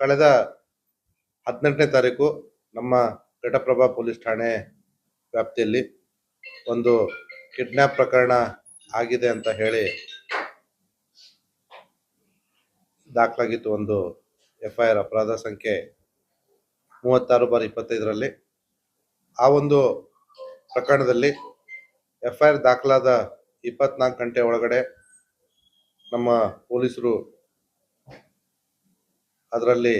ಕಳೆದ ಹದಿನೆಂಟನೇ ತಾರೀಕು ನಮ್ಮ ಘಟಪ್ರಭಾ ಪೊಲೀಸ್ ಠಾಣೆ ವ್ಯಾಪ್ತಿಯಲ್ಲಿ ಒಂದು ಕಿಡ್ನ್ಯಾಪ್ ಪ್ರಕರಣ ಆಗಿದೆ ಅಂತ ಹೇಳಿ ದಾಖಲಾಗಿತ್ತು ಒಂದು ಎಫ್ ಐ ಆರ್ ಅಪರಾಧ ಸಂಖ್ಯೆ ಮೂವತ್ತಾರು ಬಾರ್ ಇಪ್ಪತ್ತೈದರಲ್ಲಿ. ಆ ಒಂದು ಪ್ರಕರಣದಲ್ಲಿ ಎಫ್ ಐ ಆರ್ ದಾಖಲಾದ ಇಪ್ಪತ್ನಾಲ್ಕು ಗಂಟೆ ಒಳಗಡೆ ನಮ್ಮ ಪೊಲೀಸರು ಅದರಲ್ಲಿ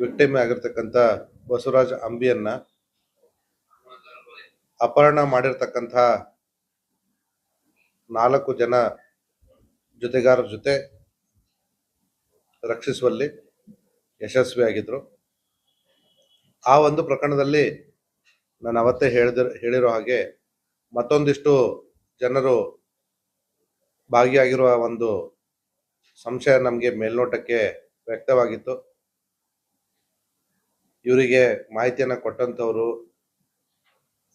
ವಿಕ್ಟಿಮ್ ಆಗಿರ್ತಕ್ಕಂಥ ಬಸವರಾಜ್ ಅಂಬಿಯನ್ನ ಅಪಹರಣ ಮಾಡಿರ್ತಕ್ಕಂಥ ನಾಲ್ಕು ಜನ ಜೊತೆಗಾರರ ಜೊತೆ ರಕ್ಷಿಸುವಲ್ಲಿ ಯಶಸ್ವಿಯಾಗಿದ್ದರು ಆ ಒಂದು ಪ್ರಕರಣದಲ್ಲಿ ನಾನು ಅವತ್ತೇ ಹೇಳಿದ, ಹೇಳಿರೋ ಹಾಗೆ ಮತ್ತೊಂದಿಷ್ಟು ಜನರು ಭಾಗಿಯಾಗಿರುವ ಒಂದು ಸಂಶಯ ನಮಗೆ ಮೇಲ್ನೋಟಕ್ಕೆ ವ್ಯಕ್ತವಾಗಿತ್ತು. ಇವರಿಗೆ ಮಾಹಿತಿಯನ್ನು ಕೊಟ್ಟಂಥವರು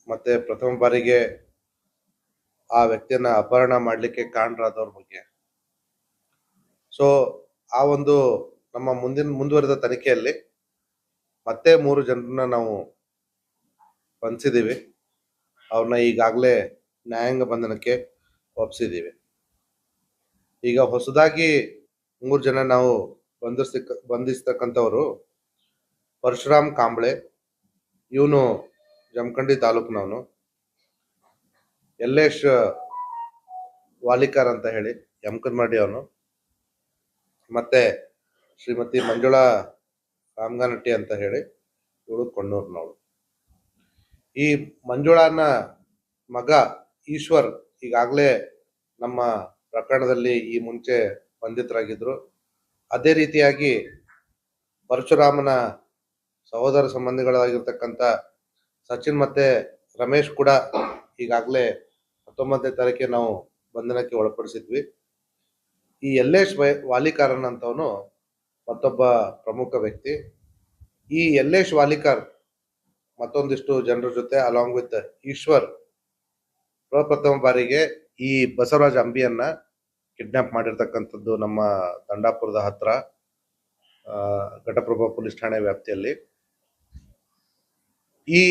ಮತ್ತು ಪ್ರಥಮ ಬಾರಿಗೆ ಆ ವ್ಯಕ್ತಿಯನ್ನು ಅಪಹರಣ ಮಾಡಲಿಕ್ಕೆ ಕಾರಣರಾದವ್ರ ಬಗ್ಗೆ. ಸೊ ಆ ಒಂದು ನಮ್ಮ ಮುಂದಿನ, ಮುಂದುವರೆದ ತನಿಖೆಯಲ್ಲಿ ಮತ್ತೆ ಮೂರು ಜನರನ್ನ ನಾವು ಬಂಧಿಸಿದ್ದೀವಿ ಅವ್ರನ್ನ ಈಗಾಗಲೇ ನ್ಯಾಯಾಂಗ ಬಂಧನಕ್ಕೆ ಒಪ್ಪಿಸಿದ್ದೀವಿ ಈಗ ಹೊಸದಾಗಿ ಮೂರು ಜನ ನಾವು ಬಂಧಿಸ್ತಕ್ಕ ಬಂಧಿಸ್ತಕ್ಕಂಥವ್ರು ಪರಶುರಾಮ್ ಕಾಂಬ್ಳೆ, ಇವನು ಜಮಖಂಡಿ ತಾಲೂಕಿನವನು. ಯಲ್ಲೇಶ್ ವಾಲಿಕಾರ್ ಅಂತ ಹೇಳಿ ಯಮಕನ್ಮಡಿ ಅವನು. ಮತ್ತೆ ಶ್ರೀಮತಿ ಮಂಜುಳಾ ರಾಮಗಾನಟ್ಟಿ ಅಂತ ಹೇಳಿ, ಇವಳು ಕೊಂಡೂರ್ನವಳು ಈ ಮಂಜುಳಾನ ಮಗ ಈಶ್ವರ್ ಈಗಾಗಲೇ ನಮ್ಮ ಪ್ರಕರಣದಲ್ಲಿ ಈ ಮುಂಚೆ ಬಂಧಿತರಾಗಿದ್ದರು ಅದೇ ರೀತಿಯಾಗಿ ಪರಶುರಾಮನ ಸಹೋದರ ಸಂಬಂಧಿಗಳಾಗಿರ್ತಕ್ಕಂಥ ಸಚಿನ್ ಮತ್ತೆ ರಮೇಶ್ ಕೂಡ ಈಗಾಗಲೇ ಹತ್ತೊಂಬತ್ತನೇ ತಾರೀಕಿಗೆ ನಾವು ಬಂಧನಕ್ಕೆ ಒಳಪಡಿಸಿದ್ವಿ. ಈ ಯಲ್ಲೇಶ್ ವಾಲಿಕಾರನ್ ಅಂತವನು ಮತ್ತೊಬ್ಬ ಪ್ರಮುಖ ವ್ಯಕ್ತಿ. ಈ ಯಲ್ಲೇಶ್ ವಾಲಿಕಾರ್ ಮತ್ತೊಂದಿಷ್ಟು ಜನರ ಜೊತೆ ಅಲಾಂಗ್ ವಿತ್ ಈಶ್ವರ್ ಪ್ರಪ್ರಥಮ ಬಾರಿಗೆ ಈ ಬಸವರಾಜ್ ಅಂಬಿಯನ್ನ ಕಿಡ್ನಾಪ್ ಮಾಡಿರ್ತಕ್ಕಂಥದ್ದು ನಮ್ಮ ದಂಡಾಪುರದ ಹತ್ರ ಘಟಪ್ರಭಾ ಪೊಲೀಸ್ ಠಾಣೆ ವ್ಯಾಪ್ತಿಯಲ್ಲಿ. ಈ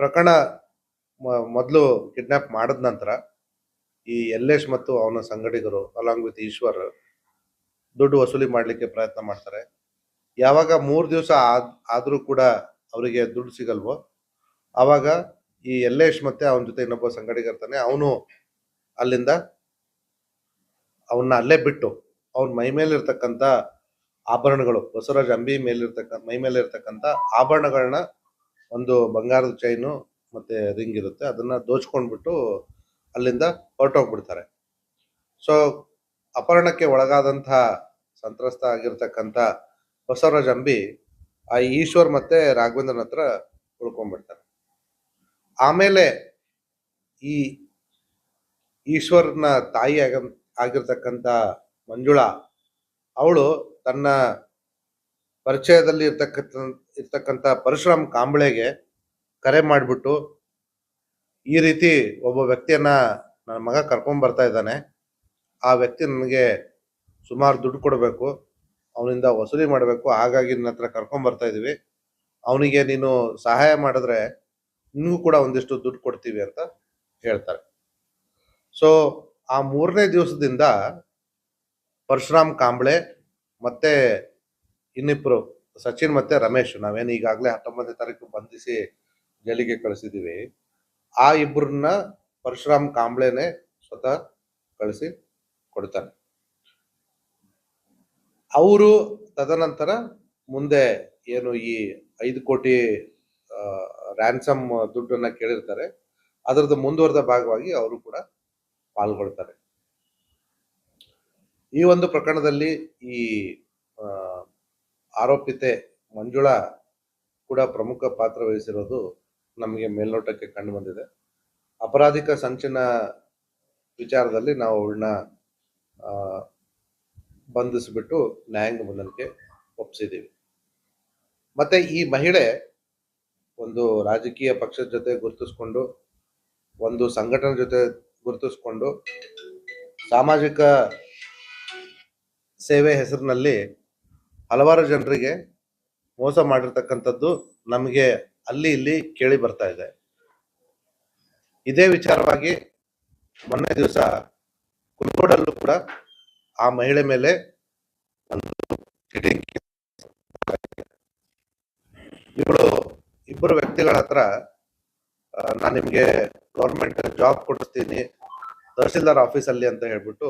ಪ್ರಕರಣ ಮೊದಲು ಕಿಡ್ನಾಪ್ ಮಾಡಿದ ನಂತರ ಈ ಯಲ್ಲೇಶ್ ಮತ್ತು ಅವನ ಸಂಗಡಿಗರು ಅಲಾಂಗ್ ವಿತ್ ಈಶ್ವರ್, ದುಡ್ಡು ವಸೂಲಿ ಮಾಡಲಿಕ್ಕೆ ಪ್ರಯತ್ನ ಮಾಡ್ತಾರೆ. ಯಾವಾಗ ಮೂರು ದಿವಸ ಆದ್, ಆದರೂ ಕೂಡ ಅವರಿಗೆ ದುಡ್ಡು ಸಿಗಲ್ವೋ, ಆವಾಗ ಈ ಯಲ್ಲೇಶ್ ಮತ್ತೆ ಅವನ ಜೊತೆ ಇನ್ನೊಬ್ಬ ಸಂಗಡಿಗರ್ತಾನೆ ಅವನು ಅಲ್ಲಿಂದ ಅವನ್ನ ಅಲ್ಲೇ ಬಿಟ್ಟು ಅವನ ಮೈ ಮೇಲೆ ಇರ್ತಕ್ಕಂಥ ಆಭರಣಗಳು, ಬಸವರಾಜ್ ಅಂಬಿ ಮೇಲಿರ್ತಕ್ಕ ಮೈ ಮೇಲೆ ಆಭರಣಗಳನ್ನ ಒಂದು ಬಂಗಾರದ ಚೈನು ಮತ್ತೆ ರಿಂಗ್ ಇರುತ್ತೆ. ಅದನ್ನ ದೋಚ್ಕೊಂಡ್ಬಿಟ್ಟು ಅಲ್ಲಿಂದ ಹೊರಟೋಗ್ಬಿಡ್ತಾರೆ. ಸೊ ಅಪಹರಣಕ್ಕೆ ಒಳಗಾದಂತಹ ಸಂತ್ರಸ್ತ ಆಗಿರ್ತಕ್ಕಂಥ ಬಸವರಾಜ್ ಅಂಬಿ ಆ ಈಶ್ವರ್ ಮತ್ತೆ ರಾಘವೇಂದ್ರನ ಹತ್ರ ಉಳ್ಕೊಂಡ್ಬಿಡ್ತಾರೆ. ಆಮೇಲೆ ಈ ಈಶ್ವರ್ನ ತಾಯಿ ಆಗ ಆಗಿರ್ತಕ್ಕಂಥ ಮಂಜುಳಾ, ಅವಳು ತನ್ನ ಪರಿಚಯದಲ್ಲಿ ಇರ್ತಕ್ಕಂಥ ಇರ್ತಕ್ಕಂಥ ಪರಶುರಾಮ್ ಕಾಂಬಳೆಗೆ ಕರೆ ಮಾಡಿಬಿಟ್ಟು ಈ ರೀತಿ ಒಬ್ಬ ವ್ಯಕ್ತಿಯನ್ನ ನನ್ನ ಮಗ ಕರ್ಕೊಂಡು ಬರ್ತಾ ಇದ್ದಾನೆ. ಆ ವ್ಯಕ್ತಿ ನನಗೆ ಸುಮಾರು ದುಡ್ಡು ಕೊಡಬೇಕು. ಅವನಿಂದ ವಸೂಲಿ ಮಾಡಬೇಕು. ಹಾಗಾಗಿ ನನ್ನ ಹತ್ರ ಕರ್ಕೊಂಡ್ ಬರ್ತಾ ಇದೀವಿ. ಅವನಿಗೆ ನೀನು ಸಹಾಯ ಮಾಡಿದ್ರೆ ನಿನಗೂ ಕೂಡ ಒಂದಿಷ್ಟು ದುಡ್ಡು ಕೊಡ್ತೀವಿ ಅಂತ ಹೇಳ್ತಾರೆ. ಸೊ ಆ ಮೂರನೇ ದಿವಸದಿಂದ ಪರಶುರಾಮ್ ಕಾಂಬ್ಳೆ ಮತ್ತೆ ಇನ್ನಿಬ್ರು ಸಚಿನ್ ಮತ್ತೆ ರಮೇಶ್, ನಾವೇನು ಈಗಾಗಲೇ ಹತ್ತೊಂಬತ್ತನೇ ತಾರೀಕು ಬಂಧಿಸಿ ಜೈಲಿಗೆ ಕಳಿಸಿದ್ದೀವಿ ಆ ಇಬ್ಬರನ್ನ ಪರಶುರಾಮ್ ಕಾಂಬ್ಳೆನೆ ಸ್ವತಃ ಕಳಿಸಿ ಕೊಡ್ತಾನೆ ಅವರು ತದನಂತರ ಮುಂದೆ ಏನು ಈ ಐದು ಕೋಟಿ ರ್ಯಾನ್ಸಮ್ ದುಡ್ಡನ್ನ ಕೇಳಿರ್ತಾರೆ. ಅದರದ್ದು ಮುಂದುವರೆದ ಭಾಗವಾಗಿ ಅವರು ಕೂಡ ಪಾಲ್ಗೊಳ್ತಾರೆ. ಈ ಒಂದು ಪ್ರಕರಣದಲ್ಲಿ ಈ ಆರೋಪಿತೆ ಮಂಜುಳಾ ಕೂಡ ಪ್ರಮುಖ ಪಾತ್ರ ವಹಿಸಿರೋದು ನಮಗೆ ಮೇಲ್ನೋಟಕ್ಕೆ ಕಂಡು ಬಂದಿದೆ. ಅಪರಾಧಿಕ ಸಂಚಿನ ವಿಚಾರದಲ್ಲಿ ನಾವು ಅವಳನ್ನ ಬಂಧಿಸಿಬಿಟ್ಟು ನ್ಯಾಯಾಂಗ ಬಂಧನಕ್ಕೆ ಒಪ್ಪಿಸಿದ್ದೀವಿ ಮತ್ತೆ ಈ ಮಹಿಳೆ ಒಂದು ರಾಜಕೀಯ ಪಕ್ಷದ ಜೊತೆ ಗುರುತಿಸ್ಕೊಂಡು ಒಂದು ಸಂಘಟನೆ ಜೊತೆ ಗುರುತಿಸ್ಕೊಂಡು ಸಾಮಾಜಿಕ ಸೇವೆ ಹೆಸರಿನಲ್ಲಿ ಹಲವಾರು ಜನರಿಗೆ ಮೋಸ ಮಾಡಿರ್ತಕ್ಕಂಥದ್ದು ನಮಗೆ ಅಲ್ಲಿ ಇಲ್ಲಿ ಕೇಳಿ ಬರ್ತಾ ಇದೆ. ಇದೇ ವಿಚಾರವಾಗಿ ಮೊನ್ನೆ ದಿವಸ ಕುಲ್ಕೋಡಲ್ಲೂ ಕೂಡ ಆ ಮಹಿಳೆ ಮೇಲೆ ಇವಳು ಇಬ್ಬರು ವ್ಯಕ್ತಿಗಳ ಹತ್ರ ನಾನು ನಿಮಗೆ ಗೌರ್ಮೆಂಟ್ ಜಾಬ್ ಕೊಡಿಸ್ತೀನಿ ತಹಸೀಲ್ದಾರ್ ಆಫೀಸಲ್ಲಿ ಅಂತ ಹೇಳ್ಬಿಟ್ಟು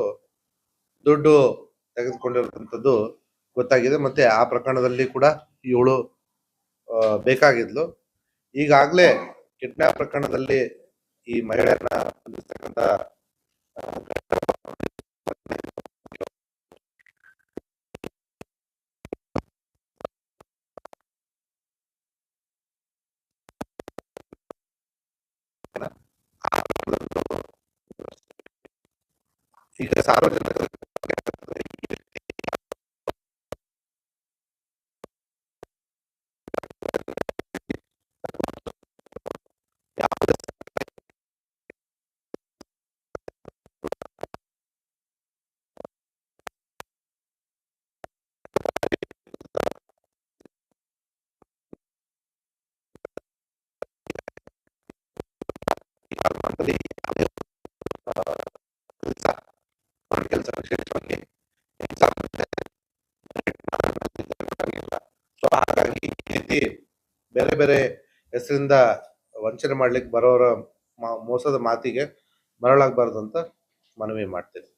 ದುಡ್ಡು ತೆಗೆದುಕೊಂಡಿರ್ತಕ್ಕಂಥದ್ದು ಗೊತ್ತಾಗಿದೆ. ಮತ್ತೆ ಆ ಪ್ರಕರಣದಲ್ಲಿ ಕೂಡ ಇವಳು ಬೇಕಾಗಿದ್ಲು. ಈಗಾಗಲೇ ಕಿಡ್ನಾಪ್ ಪ್ರಕರಣದಲ್ಲಿ ಈ ಮಹಿಳೆಯನ್ನ ಬಂಧಿಸ್ತಕ್ಕಂಥ ಆ, ಈಗ ವಿಶೇಷವಾಗಿ ಎಕ್ಸಾಮ್ ಸೊ ಹಾಗಾಗಿ ಈ ರೀತಿ ಬೇರೆ ಬೇರೆ ಹೆಸರಿಂದ ವಂಚನೆ ಮಾಡ್ಲಿಕ್ಕೆ ಬರೋರ ಮೋಸದ ಮಾತಿಗೆ ಮರಳಾಗಬಾರ್ದು ಅಂತ ಮನವಿ ಮಾಡ್ತೇನೆ.